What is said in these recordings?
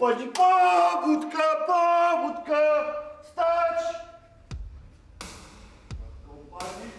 Na kompanii pobudka, pobudka, stać! Na kompanii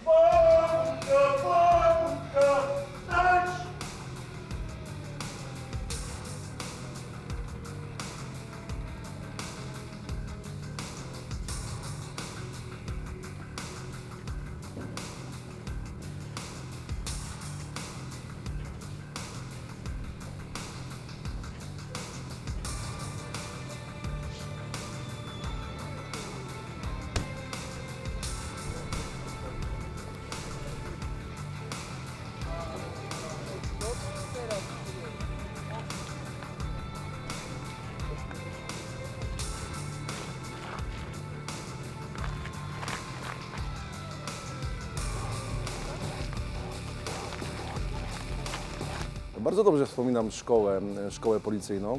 Bardzo dobrze wspominam szkołę, szkołę policyjną.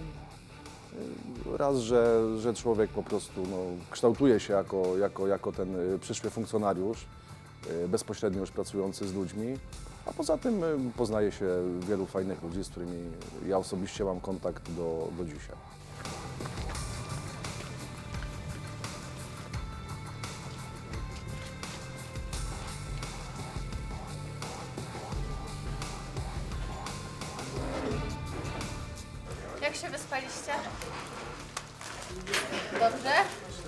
Raz, że, że człowiek po prostu no, kształtuje się jako, jako, jako ten y, przyszły funkcjonariusz, y, bezpośrednio już pracujący z ludźmi, a poza tym y, poznaje się wielu fajnych ludzi, z którymi ja osobiście mam kontakt do, do dzisiaj. Się wyspaliście? Dobrze?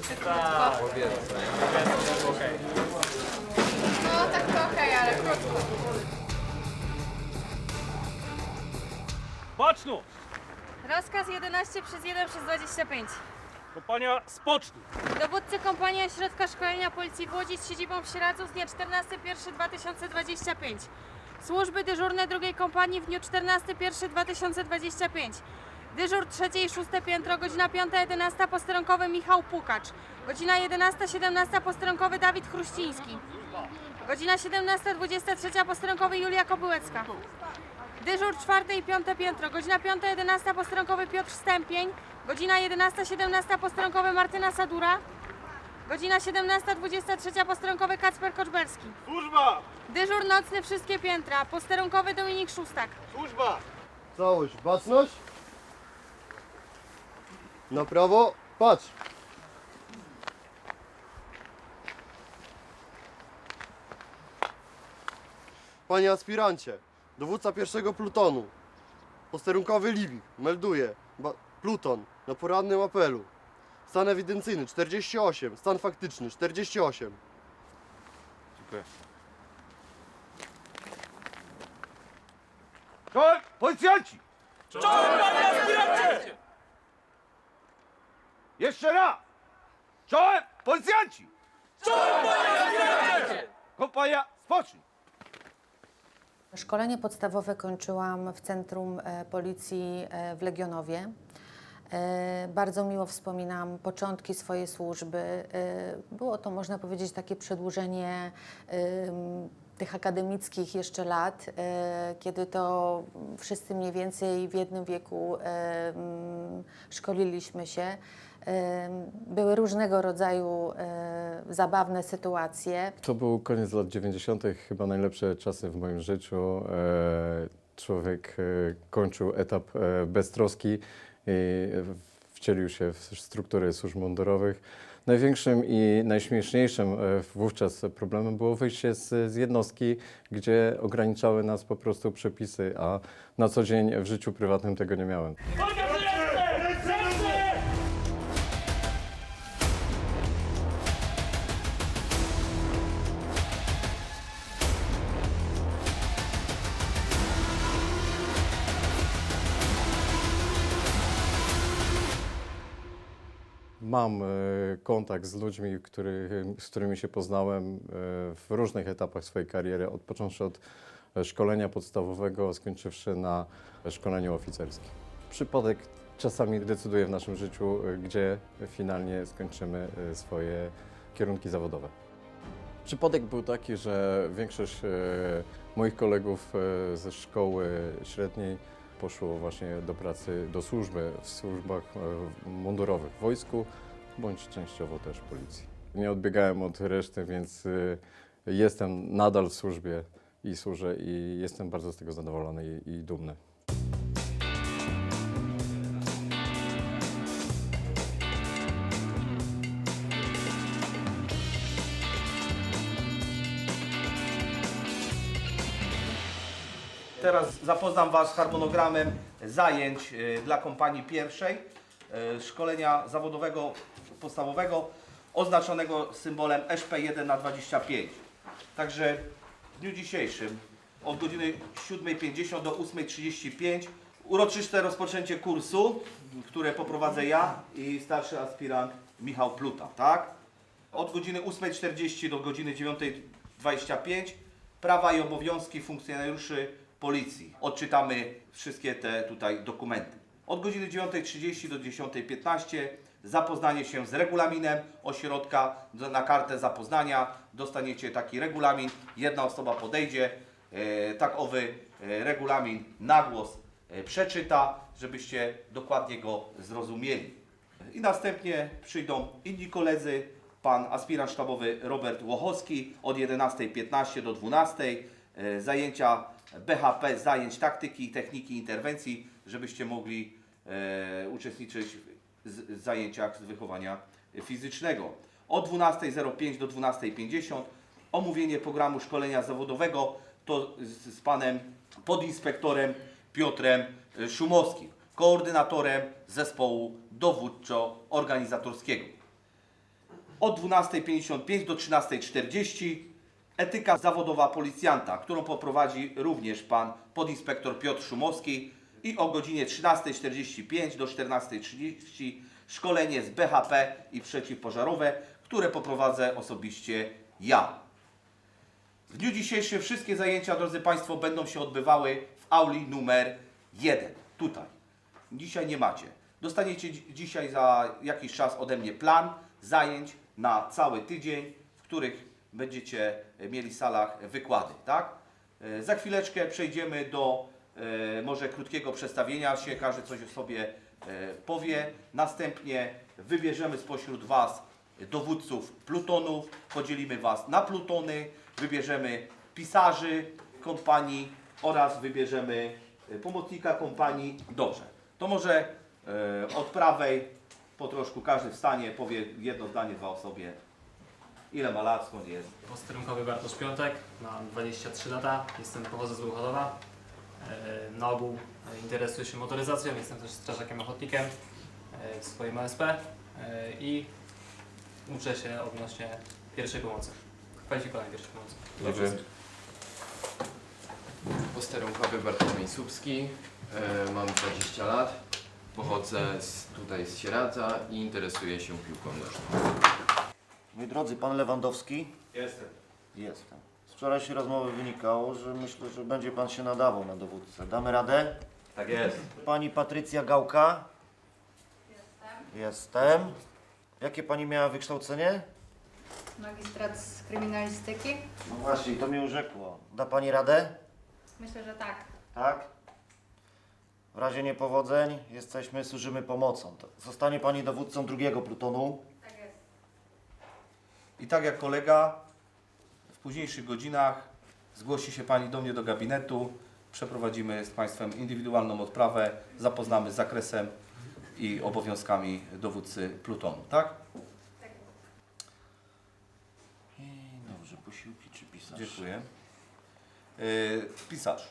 Czy krótko? No tak to okej, ale krótko. Baczność! Rozkaz 11 przez 1 przez 25. Kompania spocznij! Dowódcy Kompanii Ośrodka Szkolenia Policji w Łodzi z siedzibą w Sieradzu z dnia 14.01.2025. Służby dyżurne drugiej kompanii w dniu 14.01.2025. Dyżur trzecie i szóste piętro, godzina 5.11 posterunkowy Michał Pukacz. Godzina 11.17 posterunkowy Dawid Chruściński. Godzina 17.23 posterunkowy Julia Kobyłecka. Dyżur czwarte i piąte piętro, godzina 5.11 posterunkowy Piotr Stępień, godzina 11.17 posterunkowy Martyna Sadura, godzina 17.23 posterunkowy Kacper Koczberski. Służba! Dyżur nocny wszystkie piętra, posterunkowy Dominik Szóstak. Służba! Całość, baczność. Na prawo, patrz. Panie aspirancie, dowódca pierwszego plutonu, posterunkowy Libik, melduje, ba- pluton na porannym apelu. Stan ewidencyjny 48, stan faktyczny 48. Dziękuję. Czołem, policjanci! Jeszcze raz! Czołem, policjanci! Czołem, policjanci! Kompania, spocznij! Szkolenie podstawowe kończyłam w Centrum e, Policji e, w Legionowie. E, Bardzo miło wspominam początki swojej służby. Było to, można powiedzieć, takie przedłużenie tych akademickich jeszcze lat, kiedy to wszyscy mniej więcej w jednym wieku szkoliliśmy się. Były różnego rodzaju zabawne sytuacje. To był koniec lat 90., chyba najlepsze czasy w moim życiu. E, Człowiek e, kończył etap e, beztroski i wcielił się w struktury służb mundurowych. Największym i najśmieszniejszym wówczas problemem było wyjście z, z jednostki, gdzie ograniczały nas po prostu przepisy, a na co dzień w życiu prywatnym tego nie miałem. Mam e, kontakt z ludźmi, których, z którymi się poznałem e, w różnych etapach swojej kariery, od począwszy od szkolenia podstawowego, skończywszy na szkoleniu oficerskim. Przypadek czasami decyduje w naszym życiu, e, gdzie finalnie skończymy swoje kierunki zawodowe. Przypadek był taki, że większość moich kolegów ze szkoły średniej poszło właśnie do pracy, do służby w służbach mundurowych w wojsku, bądź częściowo też policji. Nie odbiegałem od reszty, więc y, jestem nadal w służbie i służę i jestem bardzo z tego zadowolony i, i dumny. Teraz zapoznam Was z harmonogramem zajęć y, dla kompanii pierwszej, y, szkolenia zawodowego podstawowego oznaczonego symbolem SP1 na 25. Także w dniu dzisiejszym od godziny 7.50 do 8.35 uroczyste rozpoczęcie kursu, które poprowadzę ja i starszy aspirant Michał Pluta, tak? Od godziny 8.40 do godziny 9.25 prawa i obowiązki funkcjonariuszy policji. Odczytamy wszystkie te tutaj dokumenty. Od godziny 9.30 do 10.15 zapoznanie się z regulaminem ośrodka. Na kartę zapoznania dostaniecie taki regulamin. Jedna osoba podejdzie, e, tak owy e, regulamin na głos e, przeczyta, żebyście dokładnie go zrozumieli. I następnie przyjdą inni koledzy, pan aspirant sztabowy Robert Łochowski od 11.15 do 12.00. E, Zajęcia BHP, zajęć taktyki i techniki interwencji, żebyście mogli uczestniczyć z- zajęciach z wychowania fizycznego. Od 12.05 do 12.50 omówienie programu szkolenia zawodowego to z, z panem podinspektorem Piotrem Szumowskim, koordynatorem zespołu dowódczo-organizatorskiego. Od 12.55 do 13.40 etyka zawodowa policjanta, którą poprowadzi również pan podinspektor Piotr Szumowski i o godzinie 13.45 do 14.30 szkolenie z BHP i przeciwpożarowe, które poprowadzę osobiście ja. W dniu dzisiejszym wszystkie zajęcia, drodzy Państwo, będą się odbywały w auli numer 1. Tutaj. Dzisiaj nie macie. Dostaniecie dzi- dzisiaj za jakiś czas ode mnie plan zajęć na cały tydzień, w których będziecie mieli w salach wykłady, tak? E, Za chwileczkę przejdziemy do może krótkiego przedstawienia się, każdy coś o sobie e, powie. Następnie wybierzemy spośród Was dowódców plutonów, podzielimy Was na plutony, wybierzemy pisarzy kompanii oraz wybierzemy e, pomocnika kompanii. Dobrze, to może e, od prawej po troszku każdy wstanie, powie jedno zdanie, dwa o sobie. Ile ma lat, skąd jest? Posterunkowy Bartosz Piątek, mam 23 lata, jestem pochodzę z Bełchatowa. E, Na ogół e, interesuję się motoryzacją, jestem też strażakiem ochotnikiem e, w swoim OSP e, i uczę się odnośnie pierwszej pomocy. Kwalifikowania pierwszej pomocy. Dobry. Posterunkowy Bartłomiej Słupski, e, mam 20 lat, pochodzę z, tutaj z Sieradza i interesuję się piłką nożną. Moi drodzy, pan Lewandowski? Jestem. Jestem. Wczorajszej rozmowy wynikało, że myślę, że będzie pan się nadawał na dowódcę. Damy radę? Tak jest. Pani Patrycja Gałka? Jestem. Jestem. Jakie pani miała wykształcenie? Magistrat z kryminalistyki? No właśnie, to mnie urzekło. Da pani radę? Myślę, że tak. Tak? W razie niepowodzeń jesteśmy, służymy pomocą. To Zostanie pani dowódcą drugiego plutonu. Tak jest. I tak jak kolega, późniejszych godzinach zgłosi się Pani do mnie do gabinetu, przeprowadzimy z Państwem indywidualną odprawę, zapoznamy z zakresem i obowiązkami dowódcy plutonu, tak? I dobrze, posiłki czy pisarz? Dziękuję. Yy, pisarz,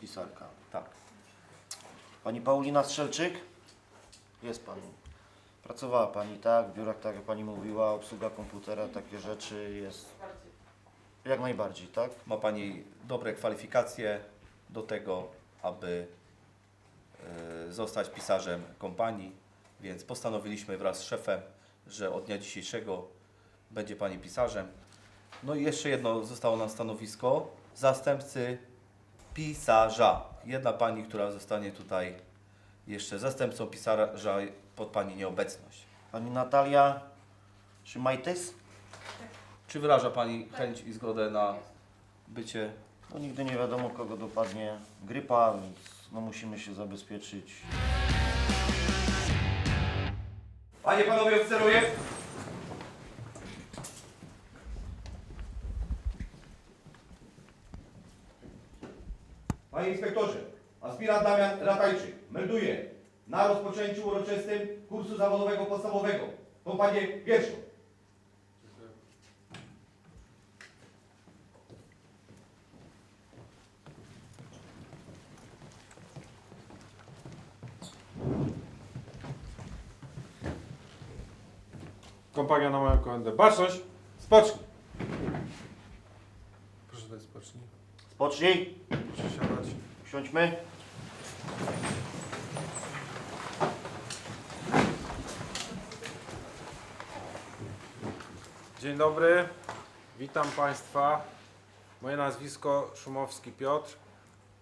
Pisarka. tak. Pani Paulina Strzelczyk? Jest pani. Pracowała pani, tak? W biurach, tak jak pani mówiła, obsługa komputera, takie rzeczy jest. Jak najbardziej, tak? Ma Pani dobre kwalifikacje do tego, aby e, zostać pisarzem kompanii, więc postanowiliśmy wraz z szefem, że od dnia dzisiejszego będzie Pani pisarzem. No i jeszcze jedno zostało nam stanowisko, zastępcy pisarza. Jedna Pani, która zostanie tutaj jeszcze zastępcą pisarza pod Pani nieobecność. Pani Natalia Szymajtys? Czy wyraża Pani chęć i zgodę na bycie No nigdy nie wiadomo kogo dopadnie grypa, więc no musimy się zabezpieczyć. Panie, panowie oficerowie! Panie inspektorze, aspirant Damian Ratajczyk melduje na rozpoczęciu uroczystym kursu zawodowego podstawowego. Kompanię pierwszą. Kompania na moją komendę. Baczność! Spocznij! Proszę dać spocznij. Spocznij. Proszę siadać. Usiądźmy. Dzień dobry, witam Państwa. Moje nazwisko Szumowski Piotr.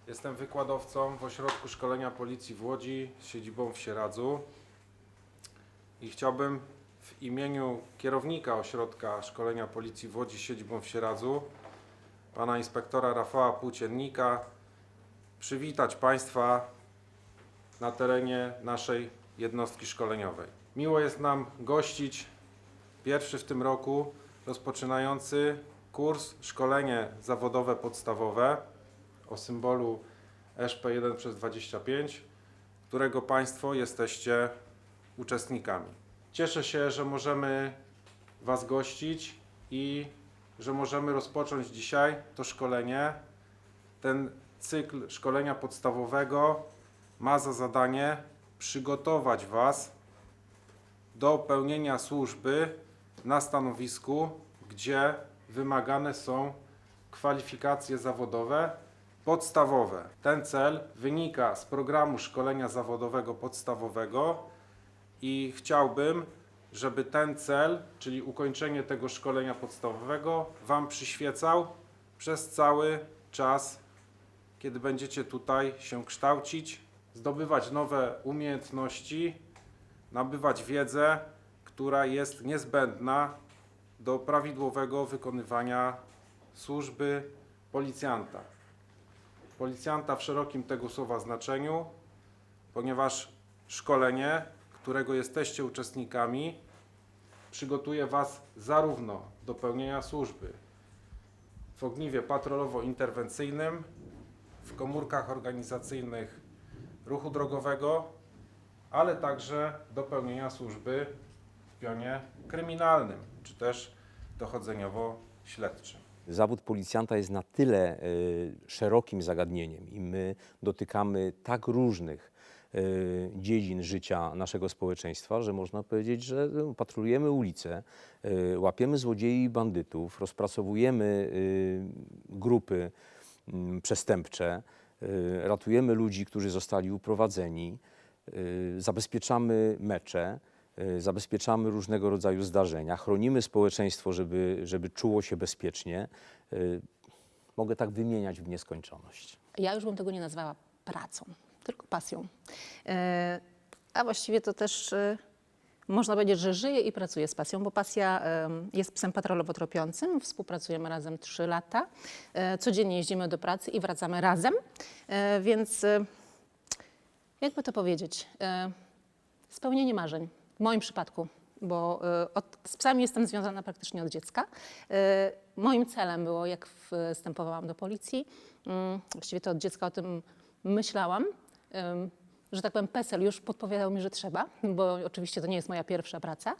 Jestem wykładowcą w Ośrodku Szkolenia Policji w Łodzi z siedzibą w Sieradzu. I chciałbym w imieniu kierownika Ośrodka Szkolenia Policji w Łodzi z siedzibą w Sieradzu, pana inspektora Rafała Płóciennika, przywitać Państwa na terenie naszej jednostki szkoleniowej. Miło jest nam gościć pierwszy w tym roku rozpoczynający kurs szkolenie zawodowe podstawowe o symbolu SP1 przez 25, którego Państwo jesteście uczestnikami. Cieszę się, że możemy Was gościć i że możemy rozpocząć dzisiaj to szkolenie. Ten cykl szkolenia podstawowego ma za zadanie przygotować Was do pełnienia służby na stanowisku, gdzie wymagane są kwalifikacje zawodowe podstawowe. Ten cel wynika z programu szkolenia zawodowego podstawowego i chciałbym, żeby ten cel, czyli ukończenie tego szkolenia podstawowego, Wam przyświecał przez cały czas, kiedy będziecie tutaj się kształcić, zdobywać nowe umiejętności, nabywać wiedzę, która jest niezbędna do prawidłowego wykonywania służby policjanta. Policjanta w szerokim tego słowa znaczeniu, ponieważ szkolenie, którego jesteście uczestnikami, przygotuje Was zarówno do pełnienia służby w ogniwie patrolowo-interwencyjnym, w komórkach organizacyjnych ruchu drogowego, ale także do pełnienia służby w pionie kryminalnym, czy też dochodzeniowo-śledczym. Zawód policjanta jest na tyle y, szerokim zagadnieniem i my dotykamy tak różnych dziedzin życia naszego społeczeństwa, że można powiedzieć, że y, patrolujemy ulice, y, łapiemy złodziei i bandytów, rozpracowujemy y, grupy mm, przestępcze, y, ratujemy ludzi, którzy zostali uprowadzeni, y, zabezpieczamy mecze. y, Zabezpieczamy różnego rodzaju zdarzenia, chronimy społeczeństwo, żeby, żeby czuło się bezpiecznie. Y, Mogę tak wymieniać w nieskończoność. Ja już bym tego nie nazwała pracą, tylko pasją. E, A właściwie to też e, można powiedzieć, że żyję i pracuję z pasją, bo pasja em, jest psem patrolowo-tropiącym. Współpracujemy razem 3 lata. E, Codziennie jeździmy do pracy i wracamy razem. E, Więc e, jakby to powiedzieć, e, spełnienie marzeń w moim przypadku, bo e, od, z psami jestem związana praktycznie od dziecka. E, Moim celem było, jak wstępowałam do policji, mm, właściwie to od dziecka o tym myślałam, że tak powiem, PESEL już podpowiadał mi, że trzeba, bo oczywiście to nie jest moja pierwsza praca.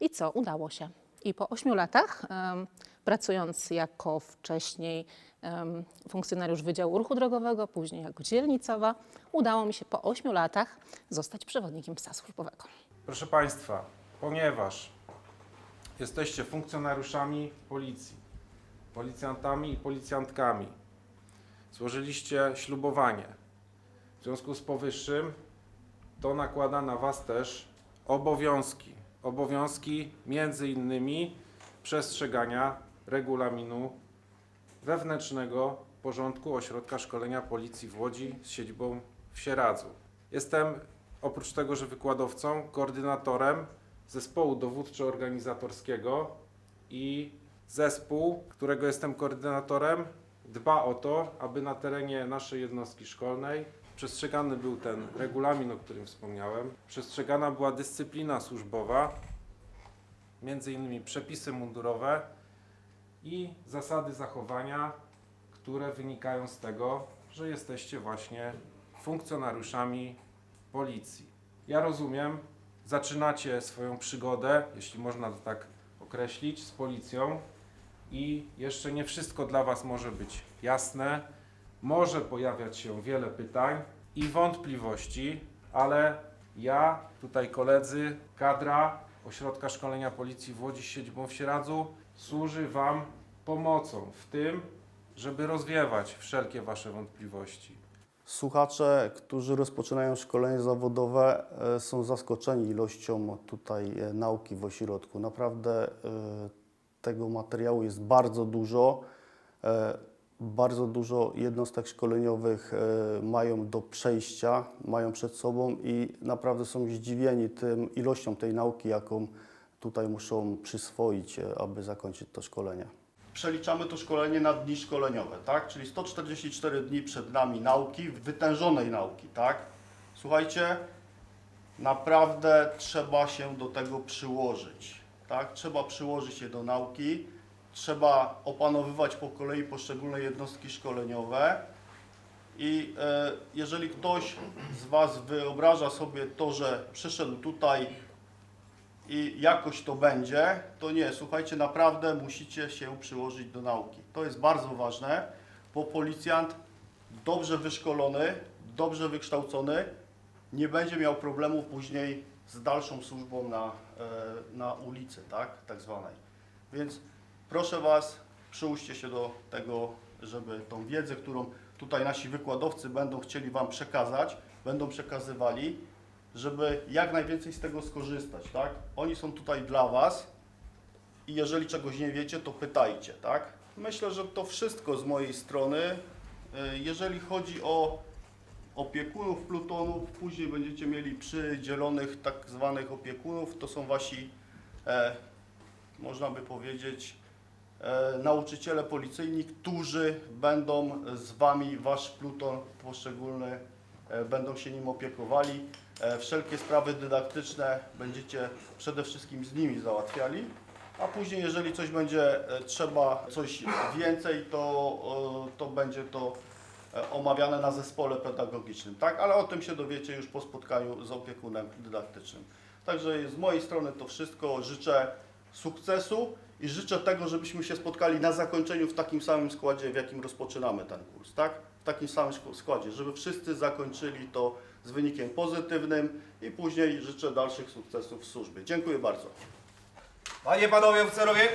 I co? Udało się. I po ośmiu latach, pracując jako wcześniej funkcjonariusz Wydziału Ruchu Drogowego, później jako dzielnicowa, udało mi się po ośmiu latach zostać przewodnikiem psa służbowego. Proszę Państwa, ponieważ jesteście funkcjonariuszami policji, policjantami i policjantkami, złożyliście ślubowanie. W związku z powyższym to nakłada na Was też obowiązki. Obowiązki między innymi przestrzegania regulaminu wewnętrznego porządku Ośrodka Szkolenia Policji w Łodzi z siedzibą w Sieradzu. Jestem oprócz tego, że wykładowcą, koordynatorem zespołu dowódczo-organizatorskiego i zespół, którego jestem koordynatorem, dba o to, aby na terenie naszej jednostki szkolnej przestrzegany był ten regulamin, o którym wspomniałem, przestrzegana była dyscyplina służbowa, między innymi przepisy mundurowe i zasady zachowania, które wynikają z tego, że jesteście właśnie funkcjonariuszami policji. Ja rozumiem, zaczynacie swoją przygodę, jeśli można to tak określić, z policją i jeszcze nie wszystko dla Was może być jasne. Może pojawiać się wiele pytań i wątpliwości, ale ja, tutaj koledzy, kadra, Ośrodka Szkolenia Policji w Łodzi z siedzibą w Sieradzu służy Wam pomocą w tym, żeby rozwiewać wszelkie Wasze wątpliwości. Słuchacze, którzy rozpoczynają szkolenie zawodowe, e, są zaskoczeni ilością tutaj e, nauki w ośrodku. Naprawdę e, tego materiału jest bardzo dużo. E, Bardzo dużo jednostek szkoleniowych e, mają do przejścia, mają przed sobą i naprawdę są zdziwieni tym ilością tej nauki, jaką tutaj muszą przyswoić, e, aby zakończyć to szkolenie. Przeliczamy to szkolenie na dni szkoleniowe, tak? Czyli 144 dni przed nami nauki, wytężonej nauki, tak? Słuchajcie, naprawdę trzeba się do tego przyłożyć, tak? Trzeba przyłożyć się do nauki, trzeba opanowywać po kolei poszczególne jednostki szkoleniowe i e, jeżeli ktoś z Was wyobraża sobie to, że przyszedł tutaj i jakoś to będzie, to nie, słuchajcie, naprawdę musicie się przyłożyć do nauki. To jest bardzo ważne, bo policjant dobrze wyszkolony, dobrze wykształcony nie będzie miał problemu później z dalszą służbą na, e, na ulicy, tak, tak zwanej. Więc proszę Was, przyłóżcie się do tego, żeby tą wiedzę, którą tutaj nasi wykładowcy będą chcieli Wam przekazać, będą przekazywali, żeby jak najwięcej z tego skorzystać, tak? Oni są tutaj dla Was i jeżeli czegoś nie wiecie, to pytajcie, tak? Myślę, że to wszystko z mojej strony. Y, Jeżeli chodzi o opiekunów plutonów, później będziecie mieli przydzielonych tak zwanych opiekunów, to są Wasi, e, można by powiedzieć, e, nauczyciele policyjni, którzy będą z Wami, Wasz pluton poszczególny, e, będą się nim opiekowali. E, Wszelkie sprawy dydaktyczne będziecie przede wszystkim z nimi załatwiali, a później jeżeli coś będzie e, trzeba, coś więcej, to, e, to będzie to omawiane na zespole pedagogicznym, tak? Ale o tym się dowiecie już po spotkaniu z opiekunem dydaktycznym. Także z mojej strony to wszystko. Życzę sukcesu i życzę tego, żebyśmy się spotkali na zakończeniu w takim samym składzie, w jakim rozpoczynamy ten kurs, tak? W takim samym składzie, żeby wszyscy zakończyli to z wynikiem pozytywnym i później życzę dalszych sukcesów w służbie. Dziękuję bardzo. Panie, panowie oficerowie,